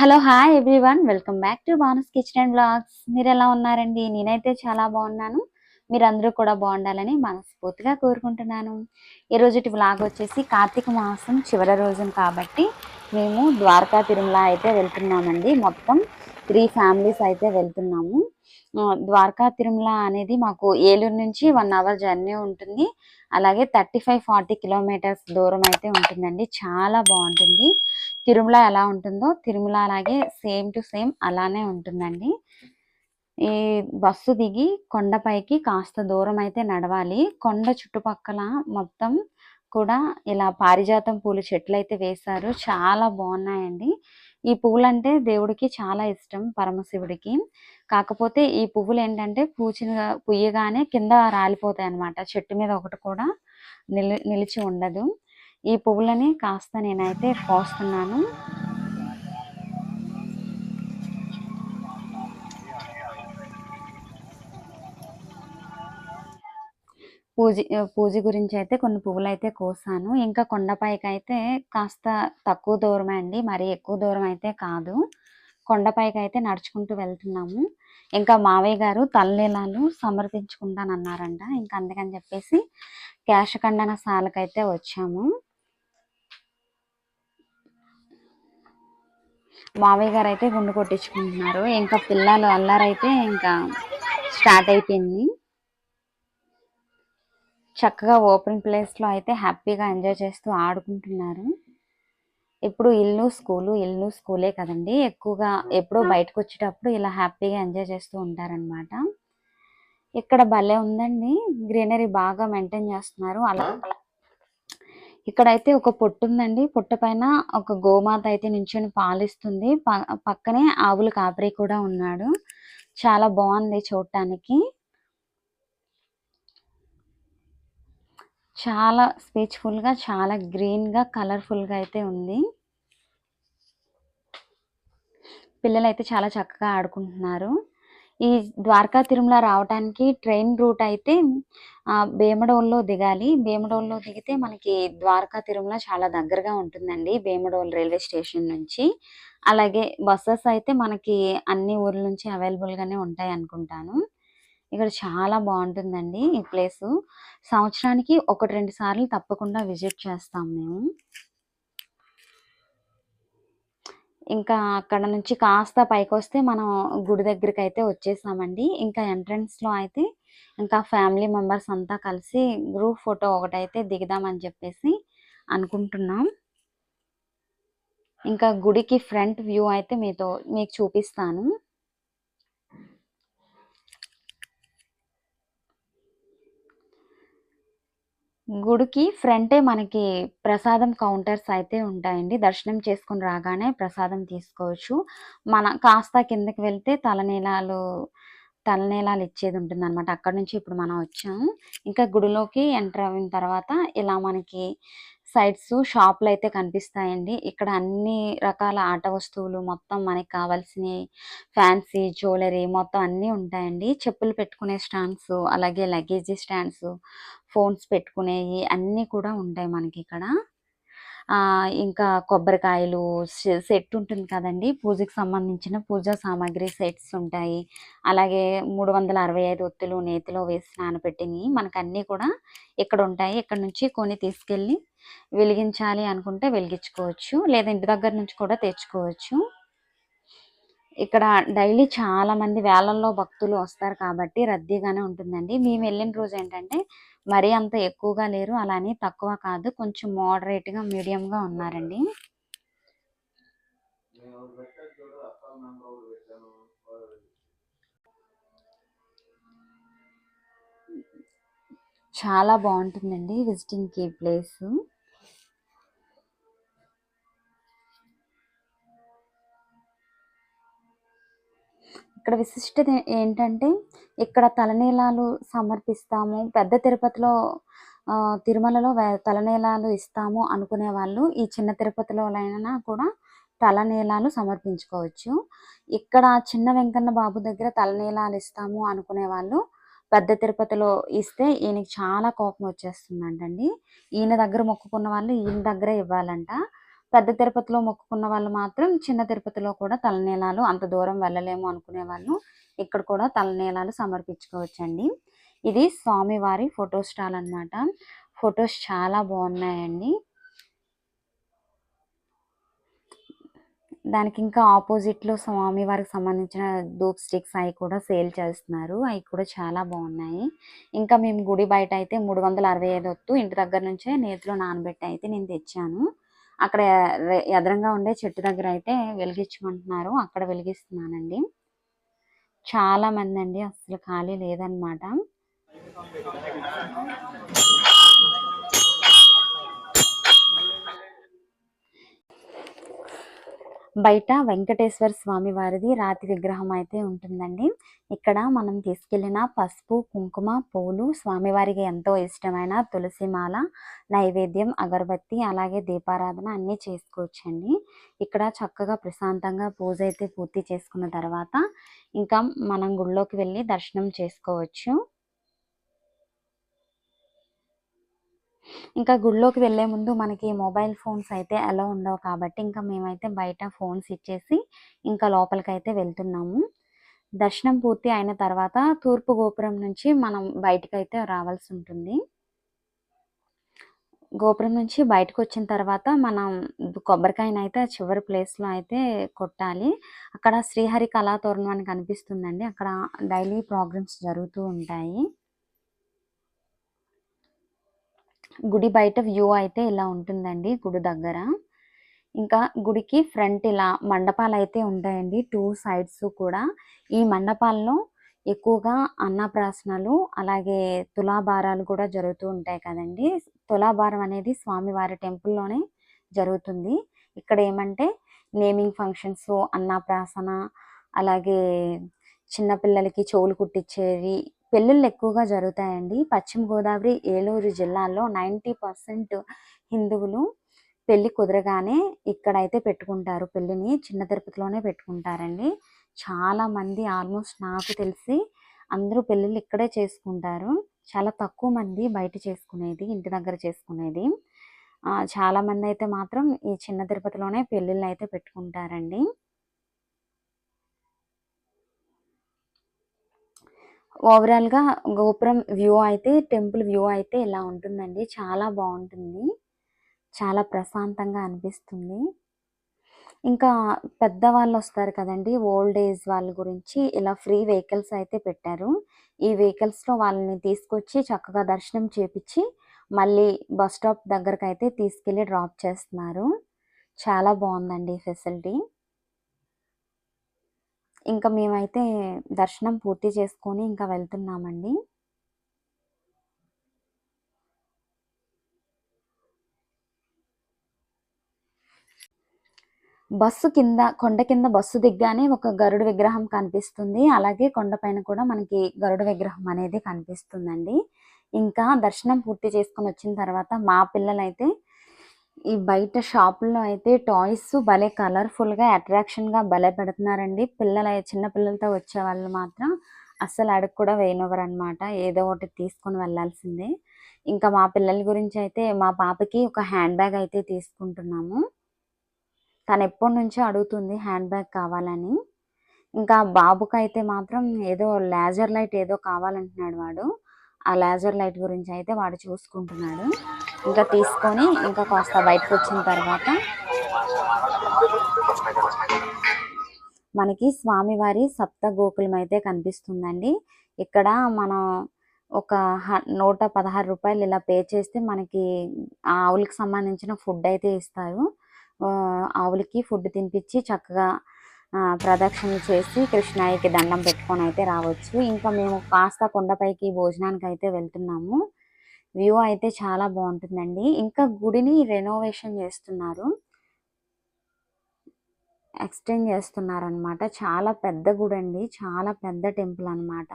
Hello hi everyone welcome back to Bhanu's kitchen and blogs మీరు ఎలా ఉన్నారండి? నేనైతే చాలా బాగున్నాను. మీరందరూ కూడా బాగుండాలని మనస్ఫూర్తిగా కోరుకుంటున్నాను. ఈ రోజుటి వ్లాగ్ వచ్చేసి కార్తీక మాసం చివరి రోజున కాబట్టి మేము ద్వారకా తిరుమల అయితే వెళ్తున్నామండి. మొత్తం త్రీ ఫ్యామిలీస్ అయితే వెళ్తున్నాము. ద్వారకా తిరుమల అనేది మాకు ఏలూరు నుంచి వన్ అవర్ జర్నీ ఉంటుంది. అలాగే థర్టీ ఫైవ్ ఫార్టీ కిలోమీటర్స్ దూరం అయితే ఉంటుందండి. చాలా బాగుంటుంది. తిరుమల ఎలా ఉంటుందో తిరుమల అలాగే సేమ్ టు సేమ్ అలానే ఉంటుందండి. ఈ బస్సు దిగి కొండపైకి కాస్త దూరం అయితే నడవాలి. కొండ చుట్టుపక్కల మొత్తం కూడా ఇలా పారిజాతం పూలు చెట్లు అయితే వేశారు. చాలా బాగున్నాయండి. ఈ పువ్వులంటే దేవుడికి చాలా ఇష్టం పరమశివుడికి. కాకపోతే ఈ పువ్వులు ఏంటంటే పూచిన పుయ్యగానే కింద రాలిపోతాయి అన్నమాట చెట్టు మీద ఒకటి కూడా నిలి నిలిచి ఉండదు. ఈ పువ్వులని కాస్త నేనైతే కోస్తున్నాను పూజ పూజ గురించి అయితే కొన్ని పువ్వులు అయితే కోసాను. ఇంకా కొండపైకి అయితే కాస్త తక్కువ దూరమే అండి మరి ఎక్కువ దూరం అయితే కాదు. కొండపైకి అయితే నడుచుకుంటూ వెళ్తున్నాము. ఇంకా మావయ్య గారు తల్లీలాలు సమర్పించుకుంటానన్నారంట. ఇంకా అందుకని చెప్పేసి కేశఖండన సాలకైతే వచ్చాము. మావయ్య గారు అయితే గుండు కొట్టించుకుంటున్నారు. ఇంకా పిల్లలు అల్లారైతే ఇంకా స్టార్ట్ అయిపోయింది. చక్కగా ఓపెన్ ప్లేస్లో అయితే హ్యాపీగా ఎంజాయ్ చేస్తూ ఆడుకుంటున్నారు. ఇప్పుడు ఇల్లు స్కూలు ఇల్లు స్కూలే కదండి. ఎక్కువగా ఎప్పుడో బయటకు వచ్చేటప్పుడు ఇలా హ్యాపీగా ఎంజాయ్ చేస్తూ ఉంటారన్నమాట. ఇక్కడ భలే ఉందండి. గ్రీనరీ బాగా మెయింటైన్ చేస్తున్నారు. అలా ఇక్కడైతే ఒక పొట్టు ఉందండి పొట్టు పైన ఒక గోమాత అయితే నించుని పాలిస్తుంది. ప- పక్కనే ఆవులు కాపరి కూడా ఉన్నాడు. చాలా బాగుంది చూడటానికి చాలా స్పీచ్ఫుల్గా చాలా గ్రీన్గా కలర్ఫుల్గా అయితే ఉంది. పిల్లలు అయితే చాలా చక్కగా ఆడుకుంటున్నారు. ఈ ద్వారకా తిరుమల రావడానికి ట్రైన్ రూట్ అయితే భీమడోల్లో దిగాలి. భీమడోల్లో దిగితే మనకి ద్వారకా తిరుమల చాలా దగ్గరగా ఉంటుందండి భీమడోల్ రైల్వే స్టేషన్ నుంచి. అలాగే బస్సెస్ అయితే మనకి అన్ని ఊర్ల నుంచి అవైలబుల్ గానే ఉంటాయి అనుకుంటాను. ఇక్కడ చాలా బాగుంటుందండి ఈ ప్లేస్. సంవత్సరానికి ఒకటి రెండు సార్లు తప్పకుండా విజిట్ చేస్తాం మేము. ఇంకా అక్కడ నుంచి కాస్త పైకి వస్తే మనం గుడి దగ్గరికి అయితే వచ్చేసామండి. ఇంకా ఎంట్రన్స్లో అయితే ఇంకా ఫ్యామిలీ మెంబర్స్ అంతా కలిసి గ్రూప్ ఫోటో ఒకటైతే దిగుదామని చెప్పేసి అనుకుంటున్నాం. ఇంకా గుడికి ఫ్రంట్ వ్యూ అయితే మీతో మీకు చూపిస్తాను. గుడికి ఫ్రంటే మనకి ప్రసాదం కౌంటర్స్ అయితే ఉంటాయండి. దర్శనం చేసుకుని రాగానే ప్రసాదం తీసుకోవచ్చు. మన కాస్త కిందకి వెళ్తే తలనీలాలు తలనీలాలు ఇచ్చేది ఉంటుంది అనమాట అక్కడ నుంచి ఇప్పుడు మనం వచ్చాము. ఇంకా గుడిలోకి ఎంటర్ అయిన తర్వాత ఇలా మనకి సైడ్స్ షాపులు అయితే కనిపిస్తాయండి. ఇక్కడ అన్ని రకాల ఆట వస్తువులు మొత్తం మనకి కావాల్సినవి ఫ్యాన్సీ జ్యువెలరీ మొత్తం అన్నీ ఉంటాయండి. చెప్పులు పెట్టుకునే స్టాండ్స్ అలాగే లగేజీ స్టాండ్స్ ఫోన్స్ పెట్టుకునేవి అన్నీ కూడా ఉంటాయి మనకి ఇక్కడ ఇంకా కొబ్బరికాయలు సె- సెట్ ఉంటుంది కదండి. పూజకి సంబంధించిన పూజా సామాగ్రి సెట్స్ ఉంటాయి. అలాగే మూడు వందల అరవై ఐదు ఒత్తులు నేతిలో వేసి నానబెట్టినవి మనకు అన్నీ కూడా ఇక్కడ ఉంటాయి. ఇక్కడ నుంచి కొని తీసుకెళ్ళి వెలిగించాలి అనుకుంటే వెలిగించుకోవచ్చు. లేదా ఇంటి దగ్గర నుంచి కూడా తెచ్చుకోవచ్చు. ఇక్కడ డైలీ చాలా మంది వేలల్లో భక్తులు వస్తారు కాబట్టి రద్దీగానే ఉంటుందండి. మేము వెళ్ళిన రోజు ఏంటంటే మరీ అంత ఎక్కువగా లేరు. అలానే తక్కువ కాదు. కొంచెం మోడరేట్గా మీడియంగా ఉన్నారండి. చాలా బాగుంటుందండి విజిటింగ్కి ఇక్కడ విశిష్టత ఏంటంటే ఇక్కడ తలనీలాలు సమర్పిస్తాము పెద్ద తిరుపతిలో తిరుమలలో తలనీలాలు ఇస్తాము అనుకునే వాళ్ళు ఈ చిన్న తిరుపతిలో కూడా తలనీలాలు సమర్పించుకోవచ్చు. ఇక్కడ చిన్న వెంకన్న బాబు దగ్గర తలనీలాలు ఇస్తాము అనుకునే వాళ్ళు పెద్ద తిరుపతిలో ఇస్తే ఈయనకి చాలా కోపం వచ్చేస్తుందంటండి. ఈయన దగ్గర మొక్కుకున్న వాళ్ళు ఈయన దగ్గరే ఇవ్వాలంట. పెద్ద తిరుపతిలో మొక్కుకున్న వాళ్ళు మాత్రం చిన్న తిరుపతిలో కూడా తలనీలాలు అంత దూరం వెళ్ళలేము అనుకునే వాళ్ళు ఇక్కడ కూడా తలనీలాలు సమర్పించుకోవచ్చండి. ఇది స్వామివారి ఫోటో స్టాల్ అన్నమాట. ఫొటోస్ చాలా బాగున్నాయండి. దానికి ఇంకా ఆపోజిట్లో స్వామివారికి సంబంధించిన ధూప్ స్టిక్స్ అవి కూడా సేల్ చేస్తున్నారు. అవి కూడా చాలా బాగున్నాయి. ఇంకా మేము గుడి బయట అయితే మూడు వందల అరవై ఐదు వత్తు ఇంటి దగ్గర నుంచే నేతిలో నానబెట్టి అయితే నేను తెచ్చాను. అక్కడ ఎదరంగా ఉండే చెట్టు దగ్గర అయితే వెలిగించమంటున్నారు అక్కడ వెలిగిస్తున్నానండి. చాలా మంది అండి అసలు ఖాళీ లేదనమాట బయట వెంకటేశ్వర స్వామి వారిది రాతి విగ్రహం అయితే ఉంటుందండి. ఇక్కడ మనం తీసుకెళ్ళిన పసుపు కుంకుమ పూలు స్వామివారికి ఎంతో ఇష్టమైన తులసిమాల నైవేద్యం అగరబత్తి అలాగే దీపారాధన అన్నీ చేసుకోవచ్చండి. ఇక్కడ చక్కగా ప్రశాంతంగా పూజ అయితే పూర్తి చేసుకున్న తర్వాత ఇంకా మనం గుళ్ళోకి వెళ్ళి దర్శనం చేసుకోవచ్చు. ఇంకా గుడిలోకి వెళ్ళే ముందు మనకి మొబైల్ ఫోన్స్ అయితే అలా ఉండవు కాబట్టి ఇంకా మేమైతే బయట ఫోన్స్ ఇచ్చేసి ఇంకా లోపలికి అయితే వెళ్తున్నాము. దర్శనం పూర్తి అయిన తర్వాత తూర్పు గోపురం నుంచి మనం బయటకు అయితే రావాల్సి ఉంటుంది. గోపురం నుంచి బయటకు వచ్చిన తర్వాత మనం కొబ్బరికాయనైతే అయితే ఆ చివరి ప్లేస్లో అయితే కొట్టాలి. అక్కడ శ్రీహరి కళాతోరణం అని కనిపిస్తుందండి. అక్కడ డైలీ ప్రోగ్రామ్స్ జరుగుతూ ఉంటాయి. గుడి బయట వ్యూ అయితే ఇలా ఉంటుందండి గుడి దగ్గర. ఇంకా గుడికి ఫ్రంట్ ఇలా మండపాలు అయితే ఉంటాయండి టూ సైడ్స్ కూడా. ఈ మండపాల్లో ఎక్కువగా అన్నప్రాసనలు అలాగే తులాభారాలు కూడా జరుగుతూ ఉంటాయి కదండి. తులాభారం అనేది స్వామివారి టెంపుల్లోనే జరుగుతుంది. ఇక్కడ ఏమంటే నేమింగ్ ఫంక్షన్స్ అన్నప్రాసన అలాగే చిన్నపిల్లలకి చెవులు కుట్టించేవి పెళ్ళిళ్ళు ఎక్కువగా జరుగుతాయండి. పశ్చిమ గోదావరి ఏలూరు జిల్లాలో నైంటీ పర్సెంట్ హిందువులు పెళ్ళి కుదరగానే ఇక్కడైతే పెట్టుకుంటారు. పెళ్ళిని చిన్న తిరుపతిలోనే పెట్టుకుంటారండి. చాలామంది ఆల్మోస్ట్ నాకు తెలిసి అందరూ పెళ్ళిళ్ళు ఇక్కడే చేసుకుంటారు. చాలా తక్కువ మంది బయట చేసుకునేది ఇంటి దగ్గర చేసుకునేది. చాలామంది అయితే మాత్రం ఈ చిన్న తిరుపతిలోనే పెళ్ళిళ్ళు అయితే పెట్టుకుంటారండి. ఓవరాల్గా గోపురం వ్యూ అయితే టెంపుల్ వ్యూ అయితే ఇలా ఉంటుందండి. చాలా బాగుంటుంది. చాలా ప్రశాంతంగా అనిపిస్తుంది. ఇంకా పెద్దవాళ్ళు వస్తారు కదండి ఓల్డ్ ఏజ్ వాళ్ళ గురించి. ఇలా ఫ్రీ వెహికల్స్ అయితే పెట్టారు. ఈ వెహికల్స్లో వాళ్ళని తీసుకొచ్చి చక్కగా దర్శనం చేపించి మళ్ళీ బస్ స్టాప్ దగ్గరకు అయితే తీసుకెళ్ళి డ్రాప్ చేస్తున్నారు. చాలా బాగుందండి ఫెసిలిటీ. ఇంకా మేమైతే దర్శనం పూర్తి చేసుకొని ఇంకా వెళ్తున్నామండి. బస్సు కింద కొండ కింద బస్సు దిగ్గానే ఒక గరుడు విగ్రహం కనిపిస్తుంది. అలాగే కొండపైన కూడా మనకి గరుడు విగ్రహం అనేది కనిపిస్తుందండి. ఇంకా దర్శనం పూర్తి చేసుకొని వచ్చిన తర్వాత మా పిల్లలైతే ఈ బయట షాపుల్లో అయితే టాయ్స్ భలే కలర్ఫుల్గా అట్రాక్షన్గా భలే పెడుతున్నారండి. పిల్లల చిన్న పిల్లలతో వచ్చే వాళ్ళు మాత్రం అస్సలు అడుగు కూడా వేయనివ్వరు అనమాట ఏదో ఒకటి తీసుకొని వెళ్ళాల్సిందే. ఇంకా మా పిల్లల గురించి అయితే మా పాపకి ఒక హ్యాండ్ బ్యాగ్ అయితే తీసుకుంటున్నాము. తను ఎప్పటి నుంచో అడుగుతుంది హ్యాండ్ బ్యాగ్ కావాలని. ఇంకా బాబుకి అయితే మాత్రం ఏదో లేజర్ లైట్ ఏదో కావాలంటున్నాడు వాడు. ఆ లేజర్ లైట్ గురించి అయితే వాడు చూసుకుంటున్నాడు. ఇంకా తీసుకొని ఇంకా కాస్త బయటకు వచ్చిన తర్వాత మనకి స్వామివారి సప్త గోకులం అయితే కనిపిస్తుందండి. ఇక్కడ మనం ఒక నూట పదహారు రూపాయలు ఇలా పే చేస్తే మనకి ఆవులకి సంబంధించిన ఫుడ్ అయితే ఇస్తారు. ఆవులకి ఫుడ్ తినిపించి చక్కగా ప్రదక్షిణ చేసి కృష్ణాయికి దండం పెట్టుకొని అయితే రావచ్చు. ఇంకా మేము కాస్త కొండపైకి భోజనానికి అయితే వెళ్తున్నాము. వ్యూ అయితే చాలా బాగుంటుందండి. ఇంకా గుడిని రెనోవేషన్ చేస్తున్నారు. ఎక్స్టెండ్ చేస్తున్నారు అనమాట చాలా పెద్ద గుడి అండి చాలా పెద్ద టెంపుల్ అన్నమాట.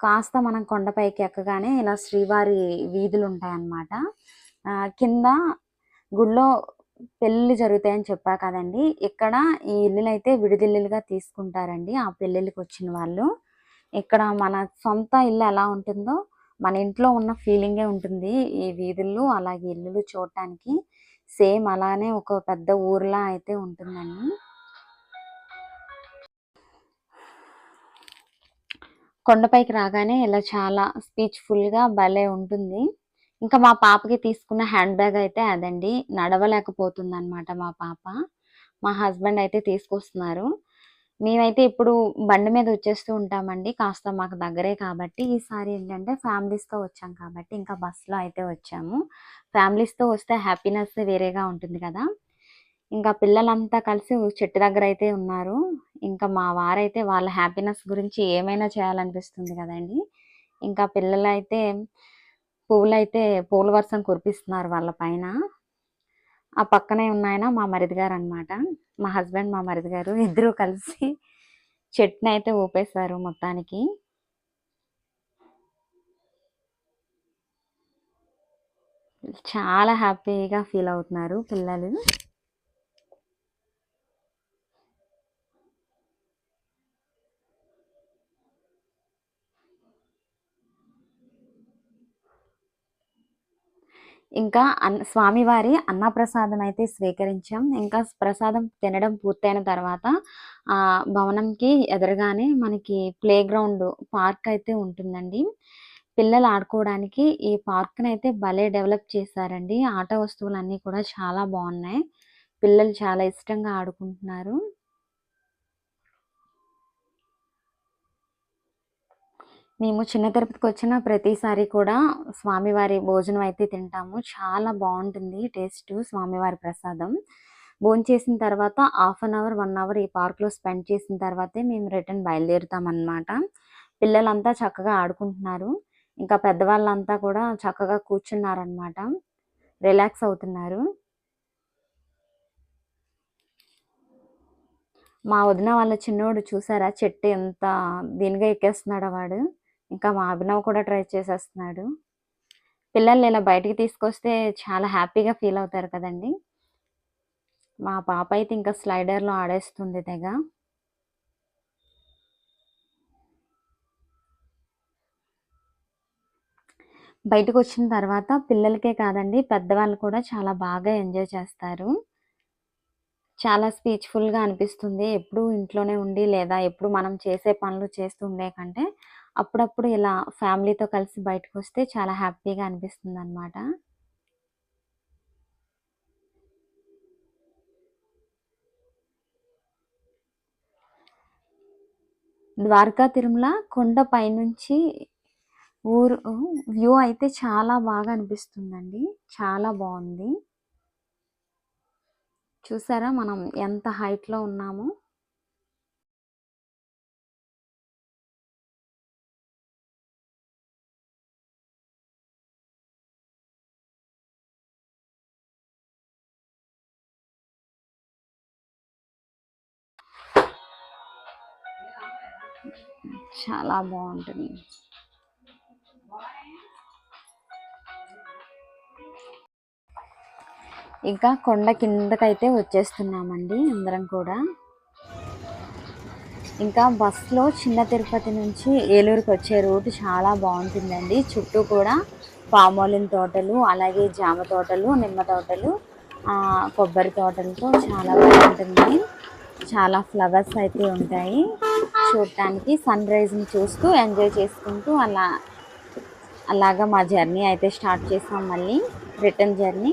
కాస్త మనం కొండపైకి ఎక్కగానే ఇలా శ్రీవారి వీధులు ఉంటాయన్నమాట కింద గుడిలో పెళ్ళిళ్ళు జరుగుతాయని చెప్పా కదండి. ఇక్కడ ఈ ఇల్లులు అయితే విడిదిల్లులుగా తీసుకుంటారండి. ఆ పెళ్ళిళ్ళకి వచ్చిన వాళ్ళు. ఇక్కడ మన సొంత ఇల్లు ఎలా ఉంటుందో మన ఇంట్లో ఉన్న ఫీలింగే ఉంటుంది. ఈ వీధుల్లో అలాగే ఇల్లులు చూడటానికి సేమ్ అలానే ఒక పెద్ద ఊర్లా అయితే ఉంటుందండి. కొండపైకి రాగానే ఇలా చాలా స్పీచ్ఫుల్గా భలే ఉంటుంది. ఇంకా మా పాపకి తీసుకున్న హ్యాండ్ బ్యాగ్ అయితే అదండి. నడవలేకపోతుంది అనమాట మా పాప. మా హస్బెండ్ అయితే తీసుకొస్తున్నారు. మేమైతే ఇప్పుడు బండి మీద వచ్చేస్తూ ఉంటామండి. కాస్త మాకు దగ్గరే కాబట్టి ఈసారి ఏంటంటే ఫ్యామిలీస్తో వచ్చాం కాబట్టి ఇంకా బస్సులో అయితే వచ్చాము. ఫ్యామిలీస్తో వస్తే హ్యాపీనెస్ వేరేగా ఉంటుంది కదా. ఇంకా పిల్లలంతా కలిసి చెట్టు దగ్గర అయితే ఉన్నారు. ఇంకా మా వారైతే వాళ్ళ హ్యాపీనెస్ గురించి ఏమైనా చేయాలనిపిస్తుంది కదండి. ఇంకా పిల్లలైతే పువ్వులైతే పూల వర్షం కురిపిస్తున్నారు వాళ్ళ పైన. ఆ పక్కనే ఉన్నాయన మా మరిది గారు అనమాట మా హస్బెండ్ మా మరిది గారు ఇద్దరు కలిసి చెట్టుని అయితే ఊపేశారు మొత్తానికి. చాలా హ్యాపీగా ఫీల్ అవుతున్నారు పిల్లలు. ఇంకా అన్న స్వామివారి అన్నప్రసాదం అయితే స్వీకరించాం. ఇంకా ప్రసాదం తినడం పూర్తయిన తర్వాత ఆ భవనంకి ఎదురుగానే మనకి ప్లే గ్రౌండ్ పార్క్ అయితే ఉంటుందండి. పిల్లలు ఆడుకోవడానికి ఈ పార్క్ని అయితే భలే డెవలప్ చేశారండి. ఆట వస్తువులు అన్నీ కూడా చాలా బాగున్నాయి. పిల్లలు చాలా ఇష్టంగా ఆడుకుంటున్నారు. మేము చిన్న తిరుపతికి వచ్చిన ప్రతిసారి కూడా స్వామివారి భోజనం అయితే తింటాము. చాలా బాగుంటుంది టేస్ట్ స్వామివారి ప్రసాదం. చేసిన తర్వాత half an hour one hour ఈ పార్క్లో స్పెండ్ చేసిన తర్వాతే మేము రిటర్న్ బయలుదేరుతామన్నమాట. పిల్లలంతా చక్కగా ఆడుకుంటున్నారు. ఇంకా పెద్దవాళ్ళంతా కూడా చక్కగా కూర్చున్నారనమాట రిలాక్స్ అవుతున్నారు. మా వదిన వాళ్ళ చిన్నోడు చూసారా? చెట్టు ఎంత దీనిగా ఎక్కేస్తున్నాడు వాడు. ఇంకా మా అభినవ్ కూడా ట్రై చేసేస్తున్నాడు. పిల్లల్ని ఇలా బయటికి తీసుకొస్తే చాలా హ్యాపీగా ఫీల్ అవుతారు కదండి. మా పాప అయితే ఇంకా స్లైడర్లో ఆడేస్తుంది తెగ. బయటకు వచ్చిన తర్వాత పిల్లలకే కాదండి పెద్దవాళ్ళు కూడా చాలా బాగా ఎంజాయ్ చేస్తారు. చాలా స్పీచ్ఫుల్గా అనిపిస్తుంది. ఎప్పుడు ఇంట్లోనే ఉండి లేదా ఎప్పుడు మనం చేసే పనులు చేస్తుండే కంటే అప్పుడప్పుడు ఇలా ఫ్యామిలీతో కలిసి బయటకు వస్తే చాలా హ్యాపీగా అనిపిస్తుంది అనమాట ద్వారకా తిరుమల కొండ పైనుంచి ఊరు వ్యూ అయితే చాలా బాగా అనిపిస్తుందండి. చాలా బాగుంది. చూసారా మనం ఎంత హైట్లో ఉన్నామో? చాలా బాగుంటుంది. ఇంకా కొండ కిందకైతే వచ్చేస్తున్నామండి అందరం కూడా. ఇంకా బస్సులో చిన్న తిరుపతి నుంచి ఏలూరుకి వచ్చే రూట్ చాలా బాగుంటుందండి. చుట్టూ కూడా పామోలిన్ తోటలు అలాగే జామ తోటలు నిమ్మ తోటలు కొబ్బరి తోటలతో చాలా బాగుంటుంది. చాలా ఫ్లవర్స్ అయితే ఉంటాయి. చూడటానికి సన్ రైజ్ని చూస్తూ ఎంజాయ్ చేసుకుంటూ అలా అలాగా మా జర్నీ అయితే స్టార్ట్ చేసాం మళ్ళీ రిటర్న్ జర్నీ